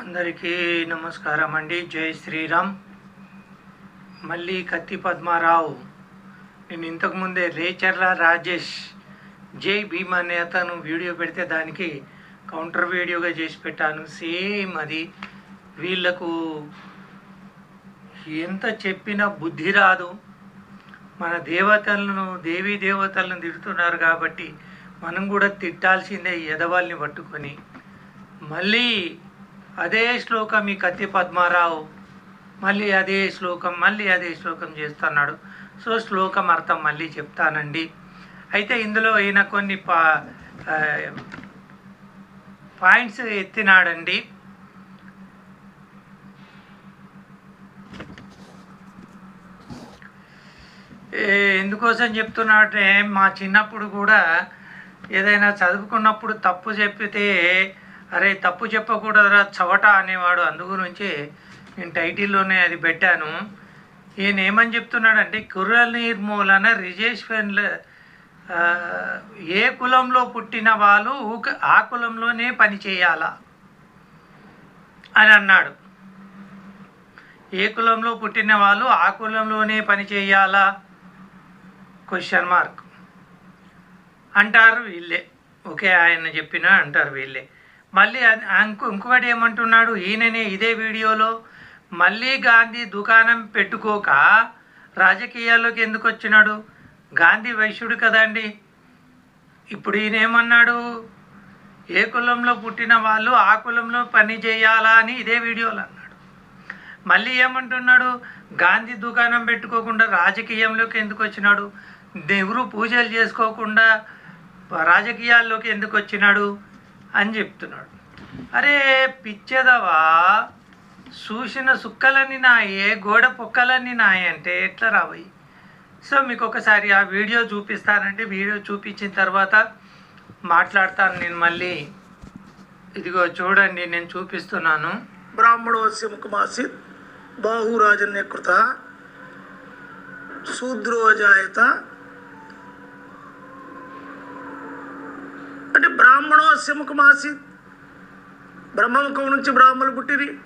అందరికీ నమస్కారం అండి జై శ్రీరామ్. మళ్ళీ కత్తి పద్మారావు. నేను ఇంతకుముందే రేచర్ల రాజేష్ జై భీమ్ అనే అతను వీడియో పెడితే దానికి కౌంటర్ వీడియోగా చేసి పెట్టాను. సేమ్ అది. వీళ్ళకు ఎంత చెప్పినా బుద్ధి రాదు. మన దేవతలను దేవీ దేవతలను తిడుతున్నారు కాబట్టి మనం కూడా తిట్టాల్సిందే ఎదవాల్ని పట్టుకొని. మళ్ళీ అదే శ్లోకం ఈ కత్తి పద్మారావు. మళ్ళీ అదే శ్లోకం మళ్ళీ అదే శ్లోకం చేస్తున్నాడు. సో శ్లోకం అర్థం మళ్ళీ చెప్తానండి. అయితే ఇందులో ఈయన కొన్ని పా పాయింట్స్ ఎత్తినాడండి. ఎందుకోసం చెప్తున్నాడే మా చిన్నప్పుడు కూడా ఏదైనా చదువుకున్నప్పుడు తప్పు చెప్పితే అరే తప్పు చెప్పకూడదురా చవట అనేవాడు. అందు గురించి నేను టైటిల్లోనే అది పెట్టాను. ఈయన ఏమని చెప్తున్నాడంటే కుర్ర నిర్మూలన రిజర్వేషన్ల ఏ కులంలో పుట్టిన వాళ్ళు ఊక- ఆ కులంలోనే పని చేయాలా అని అన్నాడు. ఏ కులంలో పుట్టిన వాళ్ళు ఆ కులంలోనే పని చేయాలా? క్వశ్చన్ మార్క్ అంటారు వీళ్ళే. ఓకే ఆయన చెప్పిన అంటారు వీళ్ళే. మళ్ళీ ఇంకో ఇంకొకటి ఏమంటున్నాడు ఈయననే ఇదే వీడియోలో మళ్ళీ గాంధీ దుకాణం పెట్టుకోక రాజకీయాల్లోకి ఎందుకు వచ్చినాడు? గాంధీ వైశ్యుడు కదండి. ఇప్పుడు ఈయన ఏమన్నాడు? ఏ కులంలో పుట్టిన వాళ్ళు ఆ కులంలో పని చేయాలా అని ఇదే వీడియోలో అన్నాడు. మళ్ళీ ఏమంటున్నాడు? గాంధీ దుకాణం పెట్టుకోకుండా రాజకీయంలోకి ఎందుకు వచ్చినాడు? నెహ్రూ పూజలు చేసుకోకుండా రాజకీయాల్లోకి ఎందుకు వచ్చినాడు? అని చెప్తున్నాడు. అరే పిచ్చేదవా చూసిన సుక్కలన్నీ నాయే గోడ పొక్కలన్నీ నాయంటే ఎట్లా రాబోయి సో మీకు ఒకసారి ఆ వీడియో చూపిస్తానంటే వీడియో చూపించిన తర్వాత మాట్లాడతాను నేను మళ్ళీ. ఇదిగో చూడండి నేను చూపిస్తున్నాను. బ్రాహ్మణోస్య ముఖమాసిత్ బాహురాజన్యకృత శూద్రో శూద్రోజాయత బ్రాహ్మణో బ్రాహ్మణోస్య బ్రహ్మముఖం నుంచి బ్రాహ్మణులు పుట్టిరి.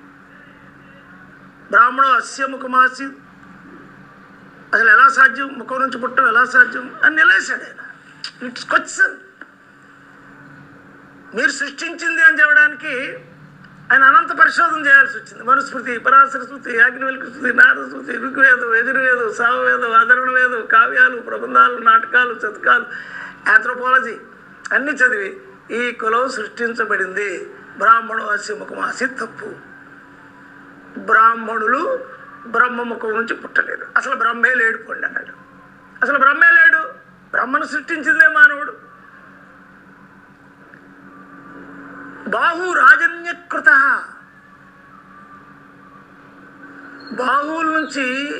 బ్రాహ్మణో అస్య అసలు ఎలా సాధ్యం? ముఖం నుంచి పుట్టడం ఎలా సాధ్యం? అని నిలేశాడు ఆయన. It's question. మీరు సృష్టించింది అని చెప్పడానికి ఆయన అనంత పరిశోధన చేయాల్సి వచ్చింది. మనుస్మృతి పరాశర స్మృతి యాజ్ఞవల్క స్మృతి నారస్మృతి ఋగ్వేదం యజుర్వేదం సామవేదం అధర్వణవేదం కావ్యాలు ప్రబంధాలు నాటకాలు శతకాలు ఆంథ్రోపాలజీ అన్ని చదివి ఈ కులం సృష్టించబడింది. బ్రాహ్మణు అస్యముఖమాసి తప్పు. బ్రాహ్మణులు బ్రహ్మముఖం నుంచి పుట్టలేదు. అసలు బ్రహ్మే లేడు పొండి అన్నాడు. అసలు బ్రహ్మే లేడు. బ్రహ్మను సృష్టించిందే మానవుడు. బాహు రాజన్యకృత బాహువుల నుంచి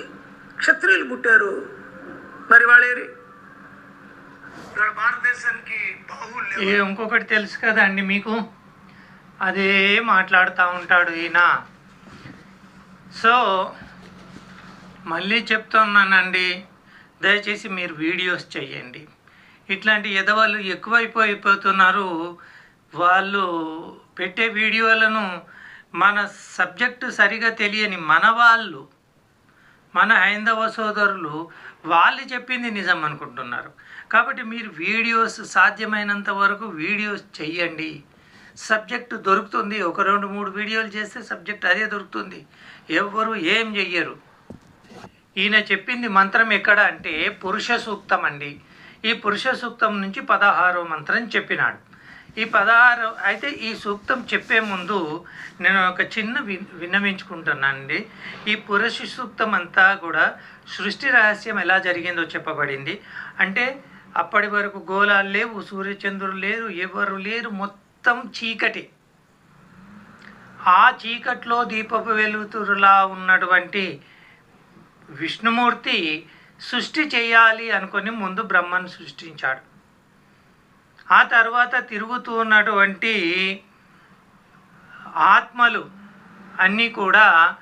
క్షత్రియులు పుట్టారు. మరి వాళ్ళేరి? భారతదేశానికి ఇంకొకటి తెలుసు కదండి మీకు? అదే మాట్లాడుతూ ఉంటాడు ఈయన. సో మళ్ళీ చెప్తున్నానండి దయచేసి మీరు వీడియోస్ చేయండి ఇట్లాంటి ఎదవాళ్ళు ఎక్కువైపోయిపోతున్నారు. వాళ్ళు పెట్టే వీడియోలను మన సబ్జెక్టు సరిగా తెలియని మన వాళ్ళు మన హైందవ సోదరులు వాళ్ళు చెప్పింది నిజం అనుకుంటున్నారు. కాబట్టి మీరు వీడియోస్ సాధ్యమైనంత వరకు వీడియోస్ చెయ్యండి. సబ్జెక్టు దొరుకుతుంది. ఒక రెండు మూడు వీడియోలు చేస్తే సబ్జెక్ట్ అదే దొరుకుతుంది. ఎవ్వరు ఏం చెయ్యరు. ఈయన చెప్పింది మంత్రం ఎక్కడ అంటే పురుష సూక్తం అండి. ఈ పురుష సూక్తం నుంచి పదహారో మంత్రం చెప్పినాడు. ఈ పదహారు అయితే ఈ సూక్తం చెప్పే ముందు నేను ఒక చిన్న వి విన్నవించుకుంటున్నానండి. ఈ పురుష సూక్తం అంతా కూడా సృష్టి రహస్యం ఎలా జరిగిందో చెప్పబడింది. అంటే అప్పటి వరకు గోళాలు లేవు సూర్యచంద్రులు లేరు ఎవరు లేరు మొత్తం చీకటి. ఆ చీకట్లో దీపపు వెలుతురులా ఉన్నటువంటి విష్ణుమూర్తి సృష్టి చేయాలి అనుకొని ముందు బ్రహ్మను సృష్టించాడు. ఆ తర్వాత తిరుగుతూ ఉన్నటువంటి ఆత్మలు అన్నీ కూడా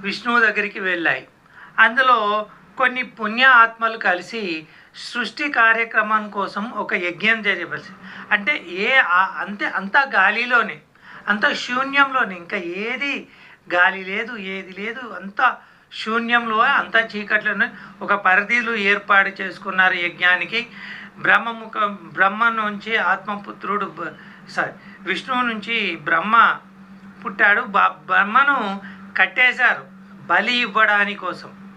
విష్ణువు దగ్గరికి వెళ్ళాయి. అందులో కొన్ని పుణ్య ఆత్మలు కలిసి సృష్టి కార్యక్రమం కోసం ఒక యజ్ఞం చేయవలసి అంటే ఏ అంతే అంతా గాలిలోనే అంత శూన్యంలోనే ఇంకా ఏది గాలి లేదు ఏది లేదు అంత శూన్యంలో అంత చీకట్లోనే ఒక పరిధిలు ఏర్పాటు చేసుకున్నారు యజ్ఞానికి. బ్రహ్మముఖ బ్రహ్మ నుంచి ఆత్మపుత్రుడు సారీ విష్ణువు నుంచి బ్రహ్మ పుట్టాడు. బ- బ్రహ్మను కట్టేశారు బలి ఇవ్వడాని కోసం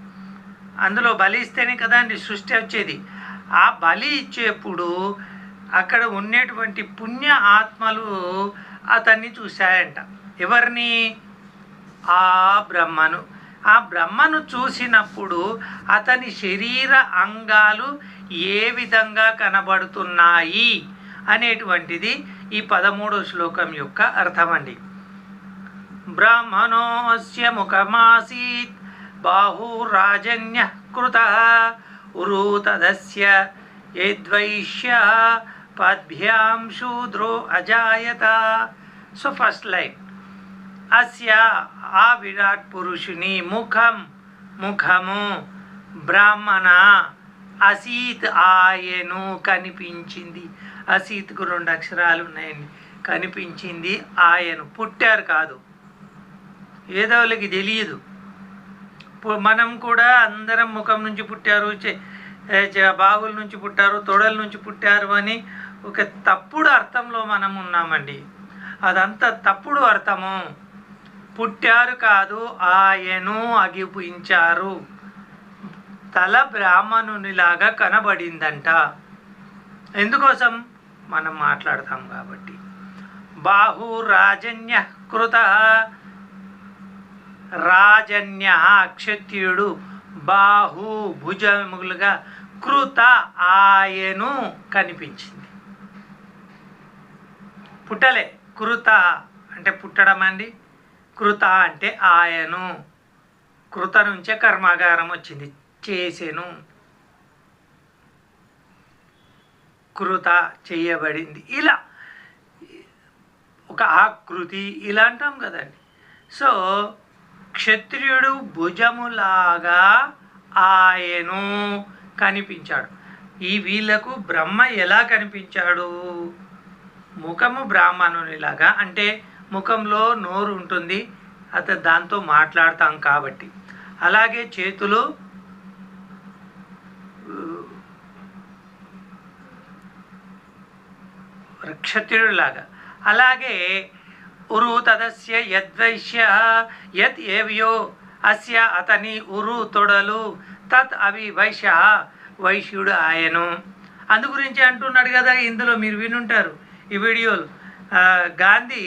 అందులో బలి ఇస్తేనే కదా అండి సృష్టి వచ్చేది. ఆ బలి ఇచ్చేప్పుడు అక్కడ ఉండేటువంటి పుణ్య ఆత్మలు అతన్ని చూశాయంట. ఎవరిని? ఆ బ్రహ్మను. ఆ బ్రహ్మను చూసినప్పుడు అతని శరీర అంగాలు ఏ విధంగా కనబడుతున్నాయి అనేటువంటిది ఈ పదమూడో శ్లోకం యొక్క అర్థం అండి బ్రాహ్మణోస్య ముఖమాసీత్. బాహురాజన్య కృత ఉరూతదస్య యద్వైశ్య పద్భ్యాం శూద్రో అజాయత సో ఫస్ట్ లైన్ అస్య ఆ విరాట్ పురుషుని ముఖం ముఖము బ్రాహ్మణ అసీత్ ఆయను కనిపించింది అసీత్కు రెండు అక్షరాలు ఉన్నాయండి. కనిపించింది ఆయను. పుట్టారు కాదు. ఏదో వాళ్ళకి తెలియదు. మనం కూడా అందరం ముఖం నుంచి పుట్టారు చె- బావుల నుంచి పుట్టారు తొడల నుంచి పుట్టారు అని ఒక తప్పుడు అర్థంలో మనం ఉన్నామండి. అదంతా తప్పుడు అర్థము. పుట్టారు కాదు ఆయను అగిపించారు. తల బ్రాహ్మణునిలాగా కనబడిందంట. ఎందుకోసం? మనం మాట్లాడతాం కాబట్టి. బాహు రాజన్య కృత రాజన్య క్షత్రియుడు బాహు భుజములుగా కృత ఆయను కనిపించింది. పుట్టలే. కృత అంటే పుట్టడం అండి? కృత అంటే ఆయను. కృత నుంచే కర్మాగారం వచ్చింది. చేసెను. కృత చేయబడింది. ఇలా ఒక ఆకృతి ఇలా అంటాం కదండి. సో క్షత్రియుడు భుజములాగా ఆయను కనిపించాడు. ఈ వీళ్ళకు బ్రహ్మ ఎలా కనిపించాడు? ముఖము బ్రాహ్మణునిలాగా అంటే ముఖంలో నోరు ఉంటుంది అతను దాంతో మాట్లాడతాం కాబట్టి. అలాగే చేతులు క్షత్రియుడిలాగా. అలాగే ఉరు తదస్య యద్వైశ్య యత్ ఏవ్యో అస్య అతని ఉరు తొడలు తత్ అవి వైశ్య వైశ్యుడు ఆయను అందు గురించి అంటున్నాడు కదా ఇందులో మీరు వినుంటారు ఈ వీడియోలు. గాంధీ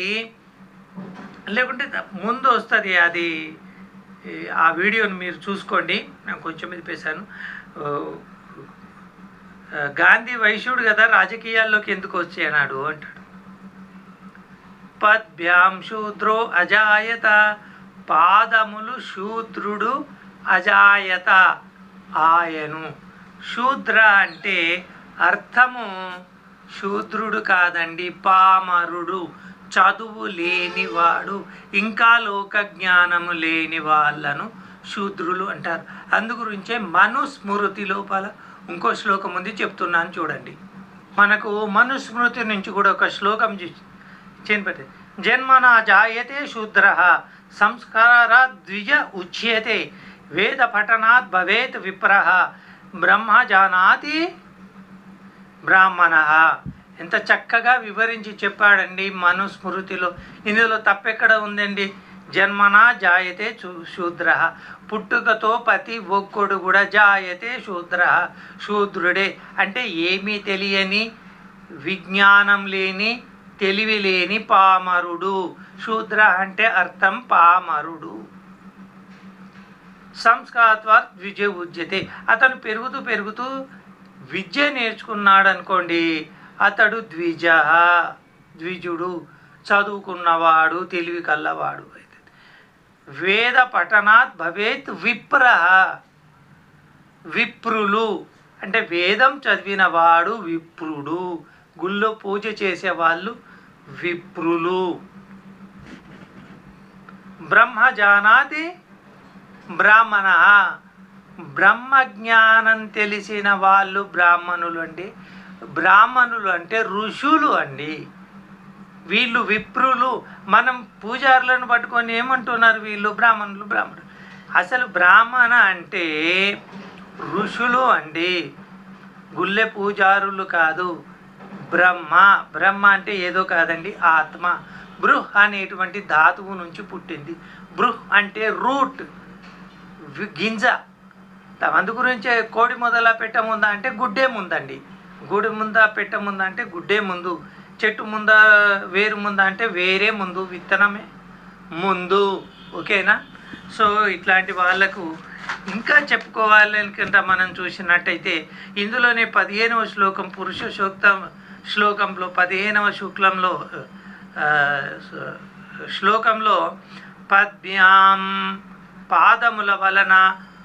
లేకుంటే ముందు వస్తుంది అది ఆ వీడియోని మీరు చూసుకోండి. నేను కొంచెం ఇది పేశాను. గాంధీ వైశ్యుడు కదా రాజకీయాల్లోకి ఎందుకు వచ్చేనాడు అంటాడు పద్భ్యాం శూద్రో అజాయత పాదములు శూద్రుడు అజాయత. ఆయను శూద్ర అంటే అర్థము శూద్రుడు కాదండి పామరుడు చదువు లేనివాడు ఇంకా లోక జ్ఞానము లేని వాళ్ళను శూద్రులు అంటారు. అందు గురించే మనుస్మృతి లోపల ఇంకో శ్లోకం ఉంది చెప్తున్నాను చూడండి. మనకు మనుస్మృతి నుంచి కూడా ఒక శ్లోకం చేనిపెట్టే జన్మన జాయతే శూద్ర సంస్కార ద్విజ ఉచ్యతే వేద పఠనాత్ భవేత్ విప్ర బ్రహ్మ జానాతి బ్రాహ్మణ ఎంత చక్కగా వివరించి చెప్పాడండి మనుస్మృతిలో. ఇందులో తప్పెక్కడ ఉందండి? జన్మన జాయతే శూద్ర. పుట్టుకతో ప్రతి ఒక్కడు కూడా జాయతే శూద్ర. శూద్రుడే అంటే ఏమీ తెలియని విజ్ఞానం లేని తెలివి లేని పామరుడు. శూద్ర అంటే అర్థం పామరుడు. సంస్కాత్వా ద్విజ ఉద్యతే. అతను పెరుగుతూ పెరుగుతూ విద్య నేర్చుకున్నాడు అనుకోండి అతడు ద్విజ ద్విజుడు. చదువుకున్నవాడు తెలివి కల్లవాడు వేద పఠనాత్ భవేత్ విప్ర విప్రులు. అంటే వేదం చదివిన వాడు విప్రుడు. గుళ్ళో పూజ చేసేవాళ్ళు విప్రులు. బ్రహ్మ జానాతి బ్రాహ్మణ. బ్రహ్మ జ్ఞానం తెలిసిన వాళ్ళు బ్రాహ్మణులు అండి. బ్రాహ్మణులు అంటే ఋషులు అండి. వీళ్ళు విప్రులు. మనం పూజారులను పట్టుకొని ఏమంటున్నారు వీళ్ళు? బ్రాహ్మణులు బ్రాహ్మణులు. అసలు బ్రాహ్మణ అంటే ఋషులు అండి. గుళ్ళె పూజారులు కాదు. బ్రహ్మ. బ్రహ్మ అంటే ఏదో కాదండి ఆత్మ. బృహ్ అనేటువంటి ధాతువు నుంచి పుట్టింది. బృహ్ అంటే రూట్ గింజ. అందు గురించి కోడి మొదల పెట్టముందా అంటే గుడ్డే ముందండి. గుడి ముందా పెట్టముందా అంటే గుడ్డే ముందు. చెట్టు ముందా వేరు ముందా అంటే వేరే ముందు విత్తనమే ముందు. ఓకేనా? సో ఇట్లాంటి వాళ్ళకు ఇంకా చెప్పుకోవాలనుకుంటా మనం చూసినట్టయితే ఇందులోనే పదిహేనవ శ్లోకం పురుష సూక్తం శ్లోకంలో పదిహేనవ శుక్లంలో శ్లోకంలో పద్భ్యాం పాదముల వలన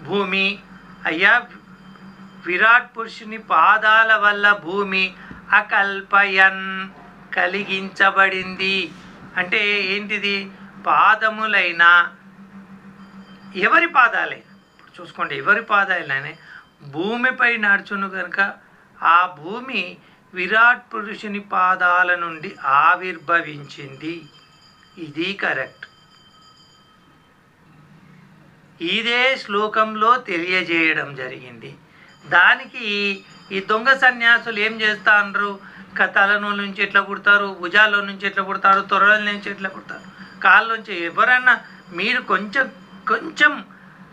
భూమి అయ్యా విరాట్ పురుషుని పాదాల వల్ల భూమి అకల్పయన్ కలిగించబడింది. అంటే ఏంటిది? పాదములైన ఎవరి పాదాలే? చూసుకోండి ఎవరి పాదాలైనా భూమిపై నడుచును కనుక ఆ భూమి విరాట్ పురుషుని పాదాల నుండి ఆవిర్భవించింది. ఇది కరెక్ట్. ఇదే శ్లోకంలో తెలియజేయడం జరిగింది. దానికి ఈ దొంగ సన్యాసులు ఏం చేస్తాండ్రు? క- తలలో నుంచి ఎట్లా పుడతారు? భుజాల్లో నుంచి ఎట్లా పుడతారు? త్వరల నుంచి ఎట్లా పుడతారు? కాళ్ళ నుంచి ఎవరన్నా మీరు కొంచెం కొంచెం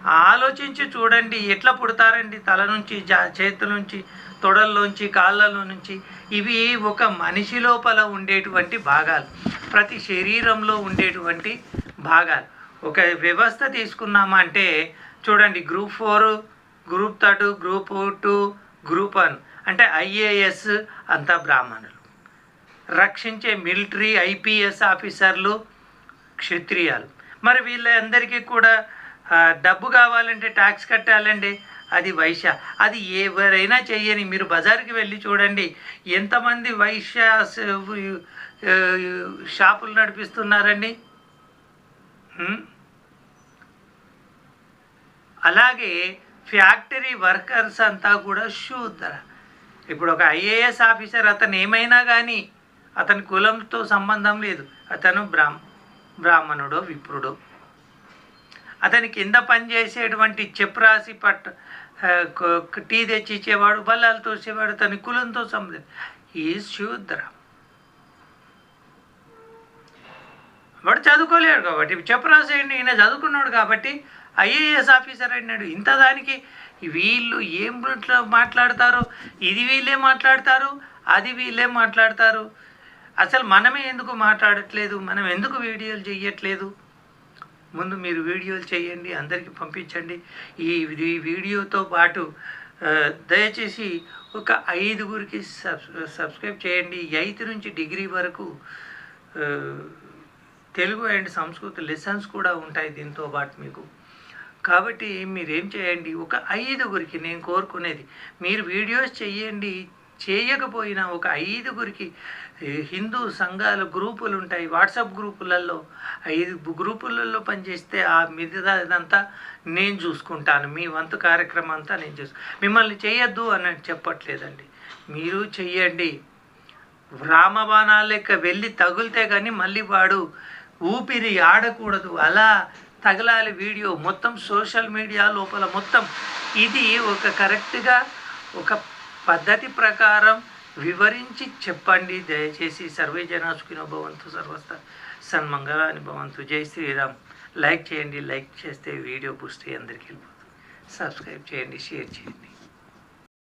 ఆలోచించి చూడండి ఎట్లా పుడతారండి? తల నుంచి జా చేతుల నుంచి తొడల్లోంచి కాళ్ళలో నుంచి ఇవి ఒక మనిషి లోపల ఉండేటువంటి భాగాలు. ప్రతి శరీరంలో ఉండేటువంటి భాగాలు. ఒక వ్యవస్థ తీసుకున్నామా అంటే చూడండి group four group third group two group one అంటే ఐఏఎస్ అంతా బ్రాహ్మణులు. రక్షించే మిలిటరీ ఐపీఎస్ ఆఫీసర్లు క్షత్రియాలు. మరి వీళ్ళందరికీ కూడా డబ్బు కావాలంటే ట్యాక్స్ కట్టాలండి. అది వైశ్య. అది ఎవరైనా చెయ్యని. మీరు బజార్కి వెళ్ళి చూడండి. ఎంతమంది వైశ్య షాపులు నడిపిస్తున్నారండి? అలాగే ఫ్యాక్టరీ వర్కర్స్ అంతా కూడా శూద్ర. ఇప్పుడు ఒక ఐఏఎస్ ఆఫీసర్ అతను ఏమైనా కానీ అతని కులంతో సంబంధం లేదు. అతను బ్రాహ్మ బ్రాహ్మణుడో విప్రుడో. అతని కింద పనిచేసేటువంటి చెప్రాసి పట్ టీ తెచ్చి ఇచ్చేవాడు బల్లాలు తోసేవాడు తన కులంతో సంబంధం. ఈ శూద్ర. వాడు చదువుకోలేడు కాబట్టి చెప్పరాసేయండి ఈయన చదువుకున్నాడు కాబట్టి ఐఏఎస్ ఆఫీసర్ అయినాడు. ఇంత దానికి వీళ్ళు ఏం మాట్లాడతారు? ఇది వీళ్ళే మాట్లాడతారు అది వీళ్ళే మాట్లాడతారు. అసలు మనమే ఎందుకు మాట్లాడట్లేదు? మనం ఎందుకు వీడియోలు చెయ్యట్లేదు? ముందు మీరు వీడియోలు చేయండి అందరికీ పంపించండి. ఈ వీడియోతో పాటు దయచేసి ఒక ఐదుగురికి సబ్ సబ్స్క్రైబ్ చేయండి. ఎయిత్ నుంచి డిగ్రీ వరకు తెలుగు అండ్ సంస్కృత లెసన్స్ కూడా ఉంటాయి దీంతో పాటు మీకు. కాబట్టి మీరేం చేయండి ఒక ఐదుగురికి నేను కోరుకునేది మీరు వీడియోస్ చేయండి చేయకపోయినా ఒక ఐదుగురికి హిందూ సంఘాల గ్రూపులు ఉంటాయి వాట్సాప్ గ్రూపులలో ఐదు గ్రూపులలో పనిచేస్తే ఆ మిగతా ఇదంతా నేను చూసుకుంటాను. మీ వంతు కార్యక్రమం అంతా నేను చూసు మిమ్మల్ని చేయొద్దు అని చెప్పట్లేదండి. మీరు చెయ్యండి. రామబాణాల లెక్క వెళ్ళి తగిలితే కానీ మళ్ళీ వాడు ఊపిరి ఆడకూడదు. అలా తగలాలి వీడియో. మొత్తం సోషల్ మీడియా లోపల మొత్తం. ఇది ఒక కరెక్ట్గా ఒక పద్ధతి ప్రకారం వివరించి చెప్పండి. దయచేసి సర్వే జనాసుకుని భవంతు సర్వస్థ సన్మంగళాన్ని భవంతు. జై శ్రీరామ్. లైక్ చేయండి. లైక్ చేస్తే వీడియో పుష్టి అందరికీ వెళ్ళిపోతుంది. సబ్స్క్రైబ్ చేయండి. షేర్ చేయండి.